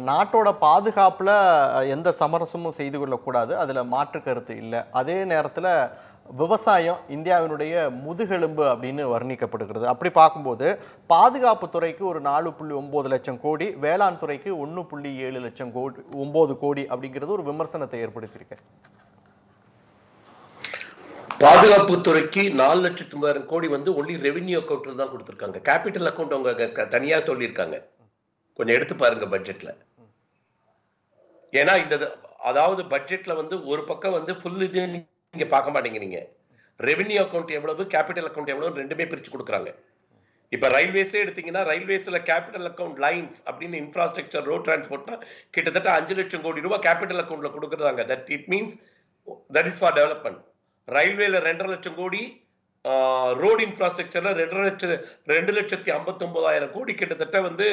நாட்டோட பாதுகாப்பில் எந்த சமரசமும் செய்து கொள்ளக்கூடாது. அதில் மாற்று கருத்து இல்லை. அதே நேரத்தில் விவசாயம் இந்தியாவினுடைய முதுகெலும்பு அப்படின்னு வர்ணிக்கப்படுகிறது. அப்படி பார்க்கும்போது பாதுகாப்பு துறைக்கு ஒரு நாலு புள்ளி ஒம்பது லட்சம் கோடி வேளாண் துறைக்கு ஒன்று புள்ளி ஏழு லட்சம் கோடி ஒம்பது கோடி அப்படிங்கிறது ஒரு விமர்சனத்தை ஏற்படுத்தியிருக்கேன் பாதுகாப்பு துறைக்கு நாலு லட்சத்து மூவாயிரம் கோடி வந்து ஒன்லி ரெவென்யூ அக்கௌண்ட்ல தான் கொடுத்துருக்காங்க. கேபிட்டல் அக்கௌண்ட் அவங்க க- சொல்லியிருக்காங்க. கொஞ்சம் எடுத்து பாருங்க பட்ஜெட்ல ஏன்னா இந்த அதாவது பட்ஜெட்ல வந்து ஒரு பக்கம் வந்து ஃபுல் இது நீங்க பார்க்க மாட்டேங்கிறீங்க. ரெவென்யூ அக்கௌண்ட் எவ்வளவு கேபிட்டல் அக்கௌண்ட் எவ்வளவு ரெண்டுமே பிரிச்சு கொடுக்குறாங்க. இப்ப ரயில்வேஸே எடுத்தீங்கன்னா ரயில்வேஸ்ல கேபிட்டல் அக்கௌண்ட் லைன்ஸ் அப்படின்னு இன்ஃப்ராஸ்ட்ரக்சர் ரோட் டிரான்ஸ்போர்ட்னா கிட்டத்தட்ட அஞ்சு லட்சம் கோடி ரூபாய் கேபிட்டல் அக்கௌண்ட்ல கொடுக்குறாங்க. That it means that is for development ரயில்வேல ரெண்டரை லட்சம் கோடி ரோடு இன்ஃப்ராஸ்ட்ரக்சர்ல ரெண்டரை லட்சம் ரெண்டு லட்சத்தி ஐம்பத்தொன்பதாயிரம் கோடி கிட்டத்தட்ட வந்து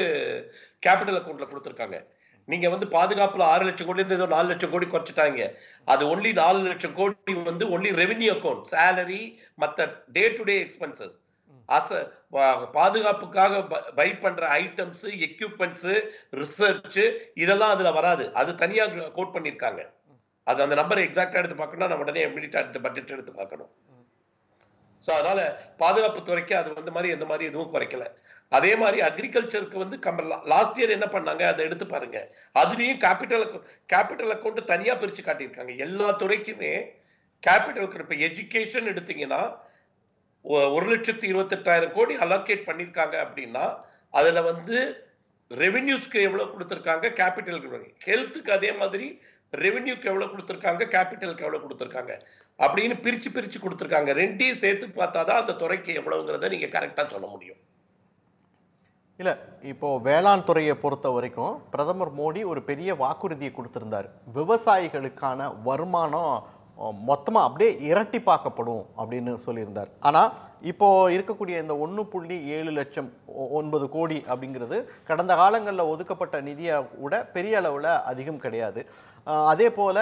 கேபிட்டல் அக்கௌண்ட்ல கொடுத்துருக்காங்க. நீங்க வந்து பாதுகாப்புல ஆறு லட்சம் கோடி இருந்து ஏதோ நாலு லட்சம் கோடி குறைச்சிட்டாங்க. அது ஒன்லி நாலு லட்சம் கோடி வந்து ஒன்லி ரெவென்யூ அக்கௌண்ட் சேலரி மத்த டே டு டே எக்ஸ்பென்சஸ் அச பாதுகாப்புக்காக பை பண்ற ஐட்டம்ஸ் எக்யூப்மெண்ட்ஸ் ரிசர்ச் இதெல்லாம் அதுல வராது. அது தனியா கோட் பண்ணிருக்காங்க. அது அந்த நம்பர் எக்ஸாக்டா எடுத்து பார்க்கணும்னா நம்ம உடனே இமிடியா அடுத்த பட்ஜெட் எடுத்து பார்க்கணும். ஸோ அதனால பாதுகாப்பு துறைக்கு அது வந்து மாதிரி எந்த மாதிரி எதுவும் குறைக்கல. அதே மாதிரி அக்ரிகல்ச்சருக்கு வந்து லாஸ்ட் இயர் என்ன பண்ணாங்க? அதை எடுத்து பாருங்க. அதுலயும் கேபிட்டல் கேபிட்டல் அக்கௌண்ட் தனியா பிரிச்சு காட்டியிருக்காங்க. எல்லா துறைக்குமே கேபிட்டல் இப்போ எஜுகேஷன் எடுத்தீங்கன்னா ஒரு லட்சத்தி இருபத்தெட்டாயிரம் கோடி அலோகேட் பண்ணியிருக்காங்க அப்படின்னா அதுல வந்து ரெவென்யூஸ்க்கு எவ்வளவு கொடுத்துருக்காங்க? கேபிட்டலுக்கு ஹெல்த்துக்கு அதே மாதிரி ரெவென்யூக்கு எவ்வளவு கொடுத்துருக்காங்க? கேபிட்டலுக்கு எவ்வளவு கொடுத்துருக்காங்க? அப்படின்னு பிரிச்சு பிரிச்சு கொடுத்துருக்காங்க. ரெண்டையும் சேர்த்து பார்த்தாதான் அந்த துறைக்கு எவ்வளவுங்கிறத நீங்க கரெக்டா சொல்ல முடியும். இல்லை இப்போ வேளாண் துறையை பொறுத்த வரைக்கும் பிரதமர் மோடி ஒரு பெரிய வாக்குறுதியை கொடுத்திருந்தார். விவசாயிகளுக்கான வருமானம் மொத்தமாக அப்படியே இரட்டிப்பாக்கப்படும் அப்படின்னு சொல்லியிருந்தார். ஆனால் இப்போது இருக்கக்கூடிய இந்த ஒன்று புள்ளி ஏழு லட்சம் ஒ- ஒன்பது கோடி அப்படிங்கிறது கடந்த காலங்களில் ஒதுக்கப்பட்ட நிதியை விட பெரிய அளவில் அதிகம் கிடையாது. அதே போல்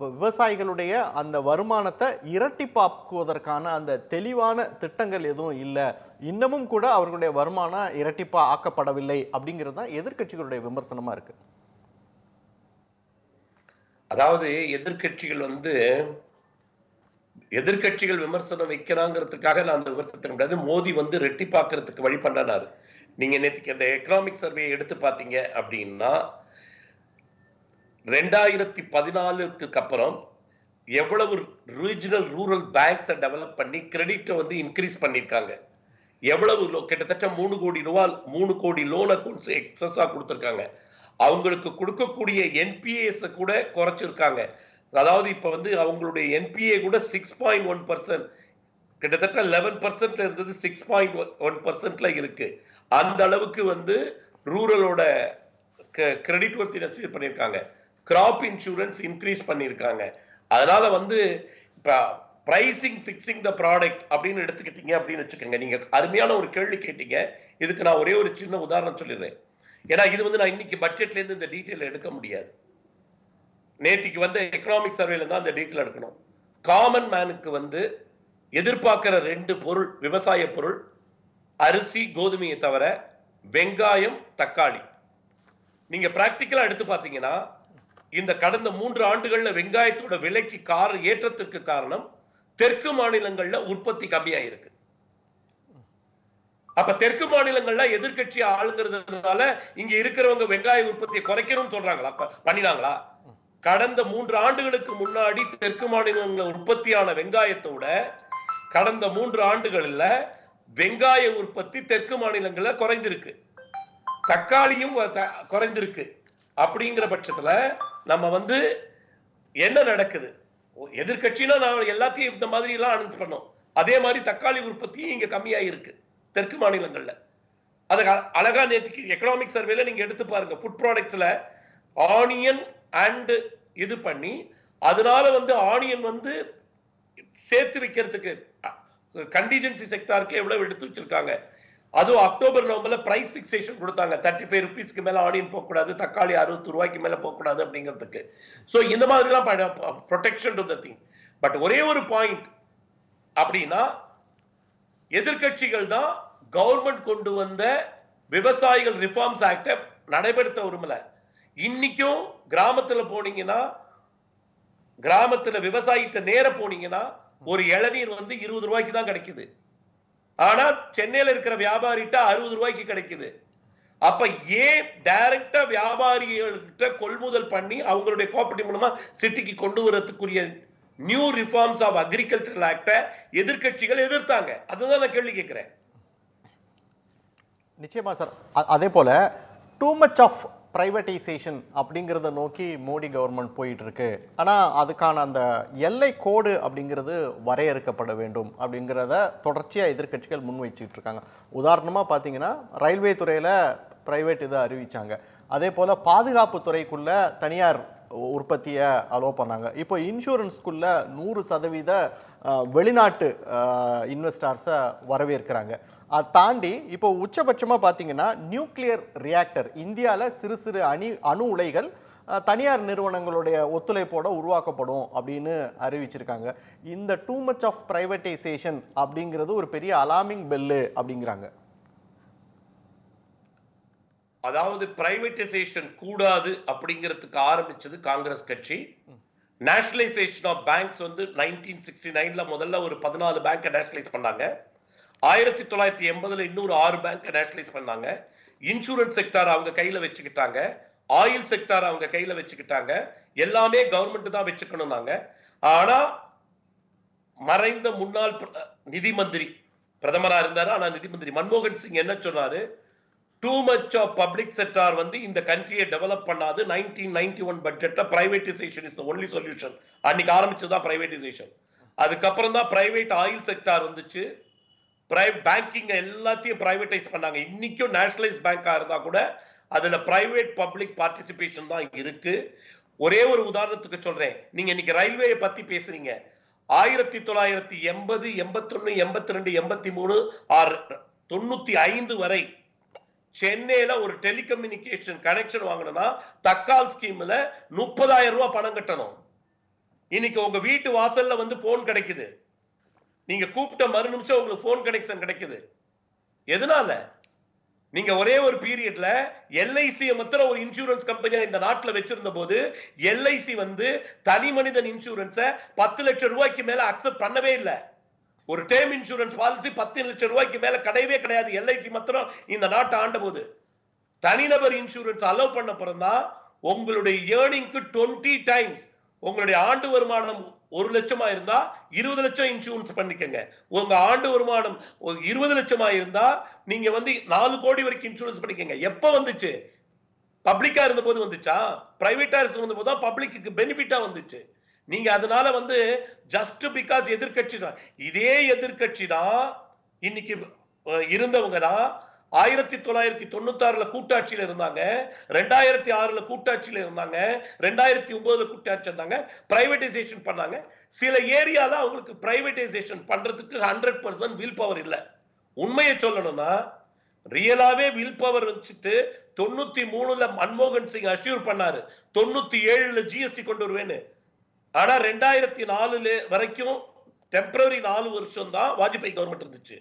விவசாயிகளுடைய அந்த வருமானத்தை இரட்டிப்பாக்குவதற்கான அந்த தெளிவான திட்டங்கள் எதுவும் இல்லை. இன்னமும் கூட அவர்களுடைய வருமானம் இரட்டிப்பாக ஆக்கப்படவில்லை அப்படிங்கிறது தான் எதிர்க்கட்சிகளுடைய விமர்சனமாக இருக்குது அதாவது எதிர்க்கட்சிகள் வந்து எதிர்க்கட்சிகள் விமர்சனம் வைக்கிறாங்கிறதுக்காக நான் அந்த விமர்சனத்தை முடியாது மோடி வந்து ரெட்டிப்பாக்குறதுக்கு வழி பண்ணனாரு நீங்க நேற்றுக்கு அந்த எக்கனாமிக் சர்வே எடுத்து பார்த்தீங்க அப்படின்னா ரெண்டாயிரத்தி பதினாலுக்கு அப்புறம் எவ்வளவு ரீஜனல் ரூரல் பேங்க்ஸை டெவலப் பண்ணி கிரெடிட்டை வந்து இன்க்ரீஸ் பண்ணியிருக்காங்க. எவ்வளவு கிட்டத்தட்ட மூணு கோடி ரூபாய் மூணு கோடி லோன் அக்கௌண்ட்ஸ் எக்ஸஸா கொடுத்துருக்காங்க. அவங்களுக்கு கொடுக்கக்கூடிய என்பிஏஸ் கூட குறைச்சிருக்காங்க. அதாவது இப்ப வந்து அவங்களுடைய என்பிஏ கூட சிக்ஸ் பாயிண்ட் ஒன் பர்சன்ட் கிட்டத்தட்ட லெவன் பர்சன்ட்ல இருந்தது சிக்ஸ் பாயிண்ட் ஒன் பர்சன்ட்ல இருக்கு. அந்த அளவுக்கு வந்து ரூரலோட கிரெடிட் ஒர்த்தினஸ் இது பண்ணியிருக்காங்க கிராப் இன்சூரன்ஸ் இன்க்ரீஸ் பண்ணியிருக்காங்க அதனால வந்து இப்ப ப்ரைஸிங் ஃபிக்ஸிங் த ப்ராடக்ட் அப்படின்னு எடுத்துக்கிட்டீங்க அப்படின்னு வச்சுக்கோங்க. நீங்க அருமையான ஒரு கேள்வி கேட்டீங்க. இதுக்கு நான் ஒரே ஒரு சின்ன உதாரணம் சொல்லிடுறேன். ஏன்னா இது வந்து நான் இன்னைக்கு பட்ஜெட்லேருந்து இந்த டீட்டெயில் எடுக்க முடியாது. நேற்றுக்கு வந்து எக்கனாமிக் சர்வேல தான் அந்த டீட்டெயில் எடுக்கணும். காமன் மேனுக்கு வந்து எதிர்பார்க்கிற ரெண்டு பொருள் விவசாய பொருள் அரிசி கோதுமையை தவிர வெங்காயம் தக்காளி. நீங்க பிராக்டிக்கலா எடுத்து பார்த்தீங்கன்னா இந்த கடந்த மூன்று ஆண்டுகள்ல வெங்காயத்தோட விலைக்கு கார ஏற்றத்திற்கு காரணம் தெற்கு மாநிலங்கள்ல உற்பத்தி கம்மியாயிருக்கு. அப்ப தெற்கு மாநிலங்கள்ல எதிர்க்கட்சி ஆளுங்கிறதுனால இங்க இருக்கிறவங்க வெங்காய உற்பத்தியை குறைக்கணும்னு சொல்றாங்களா? பண்ணினாங்களா? கடந்த மூன்று ஆண்டுகளுக்கு முன்னாடி தெற்கு மாநிலங்களில் உற்பத்தியான வெங்காயத்தோட கடந்த மூன்று ஆண்டுகள்ல வெங்காய உற்பத்தி தெற்கு மாநிலங்கள்ல குறைந்திருக்கு. தக்காளியும் த- குறைந்திருக்கு. அப்படிங்கிற பட்சத்துல நம்ம வந்து என்ன நடக்குது? எதிர்கட்சினா எதிர்க்கட்சினா நான் எல்லாத்தையும் இந்த மாதிரி எல்லாம் அனௌன்ஸ் பண்ணோம். அதே மாதிரி தக்காளி உற்பத்தியும் இங்க கம்மியாயிருக்கு. இருக்கு தெற்கு மாநிலங்களில். அது அழகா நேற்றுக்கு எக்கனாமிக் சர்வேல நீங்க எடுத்து பாருங்க. ஃபுட் ப்ராடக்ட்ஸ்ல ஆனியன் அண்டு இது பண்ணி அதனால வந்து ஆனியன் வந்து சேர்த்து வைக்கிறதுக்கு கண்டிஜென்சி செக்டாருக்கு எவ்வளவு எடுத்து வச்சிருக்காங்க. அதுவும் அக்டோபர் நவம்பர்ல பிரைஸ் பிக்சேஷன் கொடுத்தாங்க. தேர்ட்டி ஃபைவ் ருபீஸ்க்கு மேல ஆனியன் போகக்கூடாது தக்காளி அறுபது ரூபாய்க்கு மேல போகக்கூடாது அப்படிங்கிறதுக்கு. ஸோ இந்த மாதிரிலாம் protection to the thing but ஒரே ஒரு பாயிண்ட் அப்படின்னா எதிர்க்கட்சிகள் தான் கவர்மெண்ட் கொண்டு வந்த விவசாயிகள் ரிஃபார்ம்ஸ் ஆக்டை நடைபெறுத்த உரிமல இன்னைக்கும் கிராமத்தில் போனீங்கன்னா கிராமத்தில் விவசாயிகிட்ட நேர போனீங்கன்னா ஒரு இளநீர் வந்து இருபது ரூபாய்க்கு தான் கிடைக்குது. ஆனா சென்னையில் இருக்கிற வியாபாரிகிட்ட அறுபது ரூபாய்க்கு கிடைக்குது. அப்ப ஏன் டைரக்டா வியாபாரிகள்கிட்ட கொள்முதல் பண்ணி அவங்களுடைய கோப்பட்டி மூலமா சிட்டிக்கு கொண்டு வரதுக்குரிய நியூ ரிஃபார்ம்ஸ் ஆஃப் அக்ரிகல்ச்சரல் ஆக்டை எதிர்க்கட்சிகள் எதிர்த்தாங்க. அதுதான் நான் கேள்வி கேட்குறேன். நிச்சயமா சார். அதே போல டூ மச் ஆஃப் ப்ரைவேட்டைசேஷன் அப்படிங்கிறத நோக்கி மோடி கவர்மெண்ட் போயிட்டு இருக்கு ஆனால் அதுக்கான அந்த எல்லை கோடு அப்படிங்கிறது வரையறுக்கப்பட வேண்டும் அப்படிங்கிறத தொடர்ச்சியாக எதிர்க்கட்சிகள் முன் வச்சுக்கிட்டு இருக்காங்க உதாரணமாக பார்த்தீங்கன்னா ரயில்வே துறையில் ப்ரைவேட் இதை அறிவிச்சாங்க. அதே போல் பாதுகாப்பு துறைக்குள்ள தனியார் உற்பத்தியை அலோவ் பண்ணாங்க. இப்போ இன்சூரன்ஸ்குள்ள நூறு சதவீத வெளிநாட்டு இன்வெஸ்டார்ஸை வரவேற்கிறாங்க. அதை தாண்டி இப்போ உச்சபட்சமாக பார்த்தீங்கன்னா நியூக்ளியர் ரியாக்டர் இந்தியாவில் சிறு சிறு அணி அணு உலைகள் தனியார் நிறுவனங்களுடைய ஒத்துழைப்போட உருவாக்கப்படும் அப்படின்னு அறிவிச்சிருக்காங்க. இந்த டூ மச் ஆஃப் ப்ரைவேட்டைசேஷன் அப்படிங்கிறது ஒரு பெரிய அலாமிங் பெல்லு அப்படிங்கிறாங்க. அதாவது பிரைவேட்டைசேஷன் கூடாது அப்படிங்கிறதுக்கு ஆரம்பிச்சது காங்கிரஸ் கட்சி. நேஷனலைசேஷன் ஆஃப் பேங்க்ஸ் வந்து நைன்டீன் சிக்ஸ்டி நைன்ல முதல்ல ஒரு பதினாலு பேங்கை நேஷனலைஸ் பண்ணாங்க. ஆயிரத்தி தொள்ளாயிரத்தி எண்பதுல இன்னொரு ஆறு பேங்கை நேஷனலைஸ் பண்ணாங்க. இன்சூரன்ஸ் செக்டார் அவங்க கையில வச்சுக்கிட்டாங்க. ஆயில் செக்டார் அவங்க கையில வச்சுக்கிட்டாங்க. எல்லாமே கவர்மெண்ட் தான் வச்சுக்கணும்னாங்க ஆனா மறைந்த முன்னாள் நிதி மந்திரி பிரதமரா இருந்தாரு. ஆனா நிதி மந்திரி மன்மோகன் சிங் என்ன சொன்னாரு? Too much of public sector வந்து இந்த கண்ட்ரியை டெவலப் பண்ணாது. நைன்டீன் நைன்டி ஒன் பட்ஜெட்ல பிரைவேட்டைசேஷன் இஸ் ஒன்லி சொல்யூஷன் அன்னைக்கு ஆரம்பிச்சதுதான் பிரைவேட்டைசேஷன் அதுக்கப்புறம் தான் பிரைவேட் ஆயில் செக்டார் வந்துச்சு பேங்கிங் எல்லாத்தையும் பிரைவேட்டைஸ் பண்ணாங்க. இன்னைக்கும் நேஷனலைஸ் பேங்காக இருந்தால் கூட அதில் பிரைவேட் பப்ளிக் பார்ட்டிசிபேஷன் தான் இருக்கு. ஒரே ஒரு உதாரணத்துக்கு சொல்றேன். நீங்க இன்னைக்கு ரயில்வேயை பத்தி பேசுறீங்க. ஆயிரத்தி தொள்ளாயிரத்தி எண்பது எண்பத்தி ஒன்னு எண்பத்தி ரெண்டு எண்பத்தி மூணு ஆறு தொண்ணூத்தி ஐந்து வரை சென்னையில ஒரு டெலிகம்யூனிகேஷன் கனெக்ஷன் வாங்கணும்னா தக்கால் ஸ்கீம்ல முப்பதாயிரம் ரூபாய் பணம் கட்டணும். இன்னைக்கு உங்க வீட்டு வாசல்ல வந்து போன் கிடைக்குது. நீங்க கூப்பிட்ட மறு நிமிஷம் உங்களுக்கு போன் கனெக்ஷன் கிடைக்குது. எதனால? நீங்க ஒரே ஒரு பீரியட்ல எல்ஐசி மாத்திரம் ஒரு இன்சூரன்ஸ் கம்பெனியா இந்த நாட்டில் வச்சிருந்த போது எல்ஐசி வந்து தனி மனிதன் இன்சூரன்ஸ பத்து லட்சம் ரூபாய்க்கு மேல அக்செப்ட் பண்ணவே இல்லை. ஒரு டேர்ம் இன்சூரன்ஸ் பாலிசி பத்து லட்சம் ரூபாய்க்கு மேல கிடையவே கிடையாது. எல்ஐசி மாத்திரம் இந்த நாட்டை ஆண்ட போது தனிநபர் இன்சூரன்ஸ் அலோவ் பண்ண பிறந்தான் உங்களுடைய ஏர்னிங்க்கு டுவெண்ட்டி டைம்ஸ் உங்களுடைய ஆண்டு வருமானம் ஒரு லட்சமா இருந்தா இருபது லட்சம் இன்சூரன்ஸ் பண்ணிக்கங்க. உங்க ஆண்டு வருமானம் இருபது லட்சமா இருந்தா நீங்க வந்து நாலு கோடி வரைக்கும் இன்சூரன்ஸ் பண்ணிக்கங்க. எப்ப வந்துச்சு? பப்ளிக்கா இருந்த போது வந்துச்சா? பிரைவேட்டா இருந்த போது தான் பப்ளிக்கு பெனிஃபிட்டா வந்துச்சு. நீங்க அதனால வந்து ஜஸ்ட் பிகாஸ் எதிர்க்கட்சி தான். இதே எதிர்க்கட்சி தான் இன்னைக்கு இருந்தவங்க தான் ஆயிரத்தி தொள்ளாயிரத்தி தொண்ணூத்தி ஆறுல கூட்டாட்சியில இருந்தாங்க ரெண்டாயிரத்தி ஆறுல கூட்டாட்சியில இருந்தாங்க ரெண்டாயிரத்தி ஒன்பதுல கூட்டாட்சி இருந்தாங்க பிரைவேடைசேஷன் பண்ணாங்க. சில ஏரியால அவங்களுக்கு பிரைவேடைசேஷன் பண்றதுக்கு ஹண்ட்ரட் பர்சன்ட் வில் பவர் இல்லை. உண்மையை சொல்லணும்னா ரியலாவே வில் பவர் வச்சுட்டு தொண்ணூத்தி மூணுல மன்மோகன் சிங் அஷ்யூர் பண்ணாரு தொண்ணூத்தி ஏழுல ஜிஎஸ்டி கொண்டு வருவேன்னு. ஆனா ரெண்டாயிரத்தி நாலுல வரைக்கும் டெம்பரரி நாலு வருஷம் தான் வாஜ்பாய் கவர்மெண்ட் இருந்துச்சு.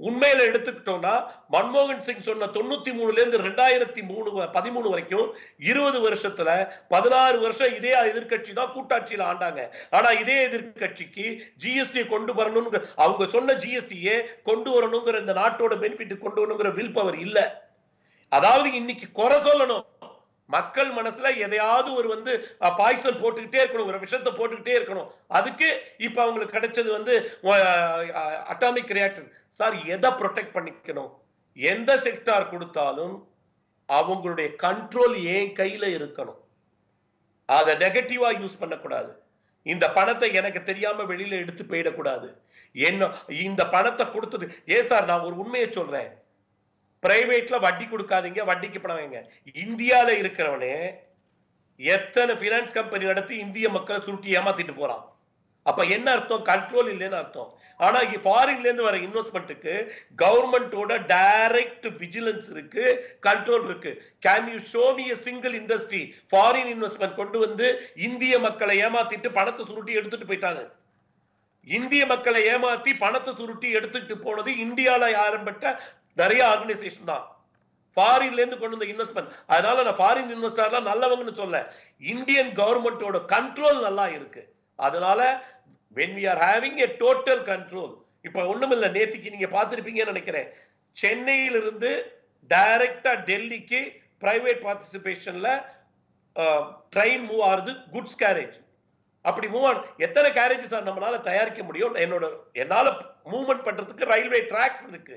உண்மையில எடுத்துக்கிட்டோம்னா மன்மோகன் சிங் சொன்ன தொண்ணூத்தி மூணுல இருந்து ரெண்டாயிரத்தி மூணு பதிமூணு வரைக்கும் இருபது வருஷத்துல பதினாறு வருஷம் இதே எதிர்க்கட்சி தான் கூட்டாட்சியில ஆண்டாங்க. ஆனா இதே எதிர்க்கட்சிக்கு ஜிஎஸ்டி கொண்டு வரணும்னு அவங்க சொன்ன ஜிஎஸ்டியே கொண்டு வரணுங்கிற இந்த நாட்டோட பெனிஃபிட் கொண்டு வரணுங்கிற வில் பவர் இல்ல. அதாவது இன்னைக்கு குறை சொல்லணும். மக்கள் மனசுல எதையாவது ஒரு வந்து பாய்சல் போட்டுக்கிட்டே இருக்கணும் ஒரு விஷத்தை போட்டுக்கிட்டே இருக்கணும். அதுக்கு இப்ப அவங்களுக்கு கிடைச்சது வந்து அட்டாமிக் ரியாக்டர் சார் எதை ப்ரொடெக்ட் பண்ணிக்கணும்? எந்த செக்டார் கொடுத்தாலும் அவங்களுடைய கண்ட்ரோல் ஏன் கையில இருக்கணும்? அதை நெகட்டிவா யூஸ் பண்ணக்கூடாது. இந்த பணத்தை எனக்கு தெரியாம வெளியில எடுத்து போயிடக்கூடாது. என்ன இந்த பணத்தை கொடுத்தது ஏன் சார் நான் ஒரு உண்மையை சொல்றேன். பிரைவேட்ல வட்டி கொடுக்காதீங்க வட்டிக்கு பணம் வைங்க. இந்தியால இருக்கிறவனே எத்தனை பினான்ஸ் கம்பெனி நடத்தி இந்திய மக்களை சுருட்டி ஏமாத்திட்டு போறான்? அப்ப என்ன அர்த்தம்? கண்ட்ரோல் இல்லைன்னு அர்த்தம். ஆனா ஃபாரின்ல இருந்து வர இன்வெஸ்ட்மெண்ட்டுக்கு கவர்மெண்டோட டைரக்ட் விஜிலன்ஸ் இருக்கு கண்ட்ரோல் இருக்கு. Can you show me a single industry foreign investment கொண்டு வந்து இந்திய மக்களை ஏமாத்திட்டு பணத்தை சுருட்டி எடுத்துட்டு போயிட்டாங்க? இந்திய மக்களை ஏமாத்தி பணத்தை சுருட்டி எடுத்துட்டு போனது இந்தியாவில் ஆரம்பிட்ட நிறைய ஆர்கனைசேஷன் தான். ஃபாரின்ல இருந்து கொண்டு வந்த இன்வெஸ்ட்மெண்ட் அதனால நான் ஃபாரின் இன்வெஸ்டர்லாம் நல்லவங்கன்னு சொல்ல இந்தியன் கவர்மெண்டோட கண்ட்ரோல் நல்லா இருக்கு. அதனால when we are having a total control இப்ப ஒண்ணுமில்ல நேத்திக்கு நீங்க பார்த்திருப்பீங்கன்னு நினைக்கிறேன். சென்னையிலிருந்து டைரக்டா டெல்லிக்கு பிரைவேட் பார்ட்டிசிபேஷன்ல ட்ரெயின் மூவ் ஆகுது குட்ஸ் கேரேஜ் அப்படி மூவ் ஆன் எத்தனை கேரேஜ் சார் நம்மளால தயாரிக்க முடியும்? என்னோட என்னால மூவ்மெண்ட் பண்றதுக்கு ரயில்வே டிராக்ஸ் இருக்கு.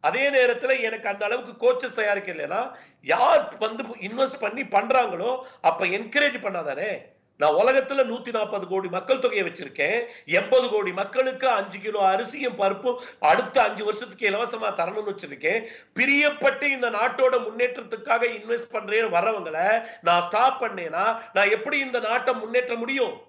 அதே நேரத்தில் எனக்கு அந்த அளவுக்கு கோச்சஸ் தயாரிக்க இல்லைன்னா யார் வந்து இன்வெஸ்ட் பண்ணி பண்றாங்களோ அப்ப என்கரேஜ் பண்ணாதானே? நான் உலகத்துல நூத்தி நாற்பது கோடி மக்கள் தொகையை வச்சிருக்கேன். எண்பது கோடி மக்களுக்கு அஞ்சு கிலோ அரிசியும் பருப்பும் அடுத்த அஞ்சு வருஷத்துக்கு இலவசமா தரணும்னு வச்சிருக்கேன். பிரியப்பட்டு இந்த நாட்டோட முன்னேற்றத்துக்காக இன்வெஸ்ட் பண்றேன்னு வரவங்களை நான் ஸ்டாப் பண்ணேன்னா நான் எப்படி இந்த நாட்டை முன்னேற்ற முடியும்?